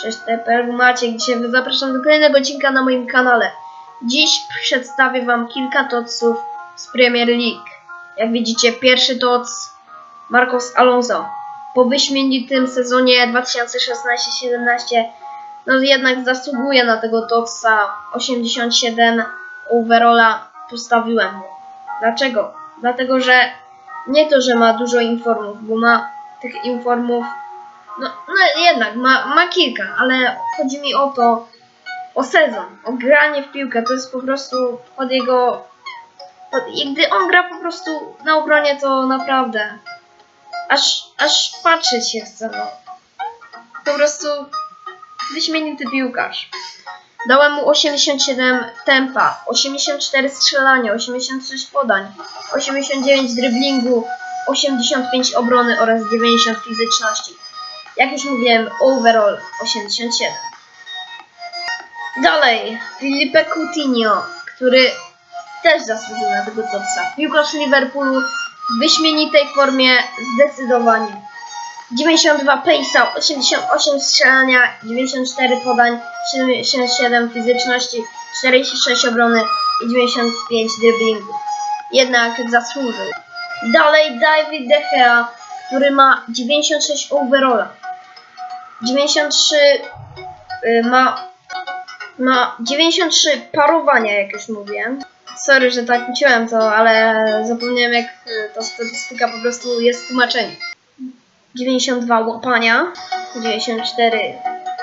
Cześć, TPL Maciek. Dzisiaj zapraszam do kolejnego odcinka na moim kanale. Dziś przedstawię wam kilka toców z Premier League. Jak widzicie, pierwszy toc Marcos Alonso. Po wyśmienitym sezonie 2016-17 no jednak zasługuje na tego toca 87 overalla postawiłem mu. Dlaczego? Dlatego, że nie to, że ma dużo informów, bo ma tych informów no, no jednak, ma, ma kilka, ale chodzi mi o to, o sezon, o granie w piłkę, to jest po prostu pod jego... Pod, gdy on gra po prostu na obronie, to naprawdę aż, aż patrzeć się chce, no. Po prostu wyśmienity piłkarz. Dałem mu 87 tempa, 84 strzelania, 86 podań, 89 driblingu, 85 obrony oraz 90 fizyczności. Jak już mówiłem, overall 87. Dalej, Filipe Coutinho, który też zasłużył na tego topsa. Piłkarz Liverpoolu w wyśmienitej formie zdecydowanie. 92 pace'a, 88 strzelania, 94 podań, 77 fizyczności, 46 obrony i 95 driblingu. Jednak zasłużył. Dalej David De Gea, który ma 96 overalla. 93 y, ma, ma 93 parowania, jak już mówiłem. Sorry, że tak uciąłem to, ale zapomniałem jak y, ta statystyka po prostu jest w tłumaczeniu. 92 łapania, 94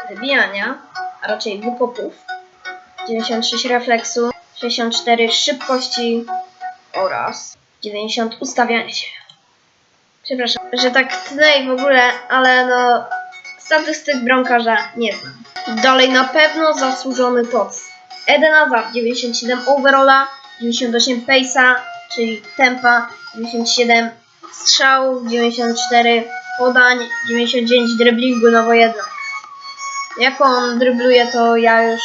wybijania, a raczej wykopów, 96 refleksu, 64 szybkości oraz 90 ustawiania się. Przepraszam, że tak tnę w ogóle, ale no statystyk bramkarza nie znam. Dalej na pewno zasłużony toc. Eden Hazard 97 overalla, 98 pace'a, czyli tempa, 97 strzałów, 94 podań, 99 driblingu, no bo jednak. Jak on drybluje, to ja już...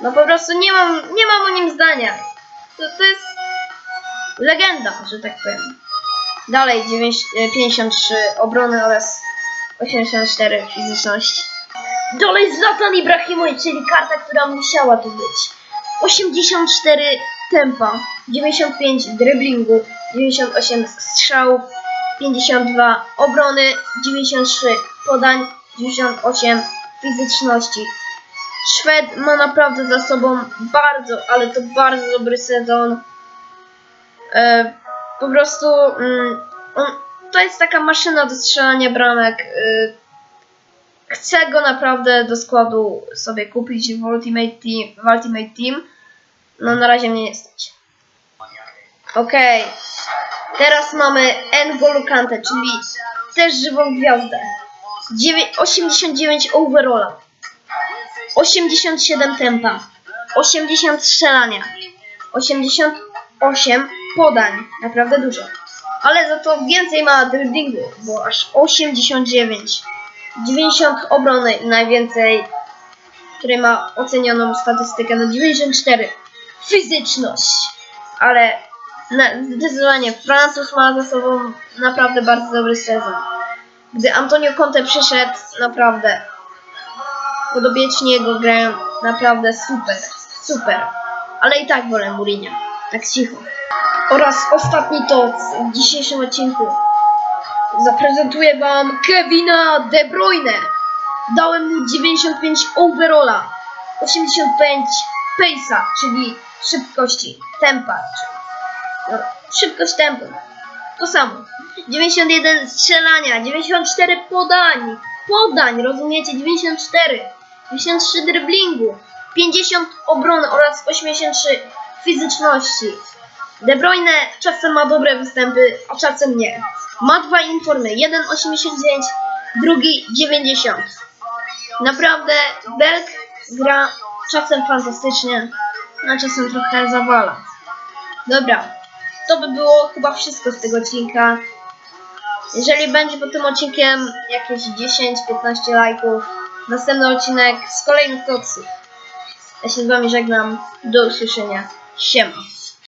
No po prostu nie mam, nie mam o nim zdania. To, to jest legenda, że tak powiem. Dalej 9, e, 53 obrony oraz 84 fizyczności. Dalej Zlatan Ibrahimowicz, czyli karta, która musiała tu być. 84 tempa, 95 driblingu, 98 strzałów, 52 obrony, 93 podań, 98 fizyczności. Szwed ma naprawdę za sobą bardzo, ale to bardzo dobry sezon. E, po prostu mm, on, to jest taka maszyna do strzelania bramek. Y, chcę go naprawdę do składu sobie kupić w Ultimate Team. W Ultimate Team. No na razie mnie nie stać. Okej. Teraz mamy N'Golo czyli też żywą gwiazdę. Dziewię- 89 overalla. 87 tempa. 80 strzelania. 88 podań. Naprawdę dużo. Ale za to więcej ma driblingu, bo aż 89. 90 obrony i najwięcej, który ma ocenioną statystykę na 94. Fizyczność. Ale na, zdecydowanie Francuz ma za sobą naprawdę bardzo dobry sezon. Gdy Antonio Conte przyszedł, naprawdę podobiecznie jego grają naprawdę super, super. Ale i tak wolę Mourinho. Tak cicho. Oraz ostatni toc w dzisiejszym odcinku. Zaprezentuję wam Kevina De Bruyne. Dałem mu 95 overalla, 85 pace'a, czyli szybkości, tempa, czyli no, szybkość tempa. To samo. 91 strzelania, 94 podań, podań, rozumiecie? 94, 93 driblingu, 50 obrony oraz 83 fizyczności. De Bruyne czasem ma dobre występy, a czasem nie. Ma dwa informy, jeden 89, drugi 90. Naprawdę Belk gra czasem fantastycznie, a czasem trochę zawala. Dobra, to by było chyba wszystko z tego odcinka. Jeżeli będzie pod tym odcinkiem jakieś 10-15 lajków, następny odcinek z kolejnych toksów. Ja się z wami żegnam. Do usłyszenia. Siema.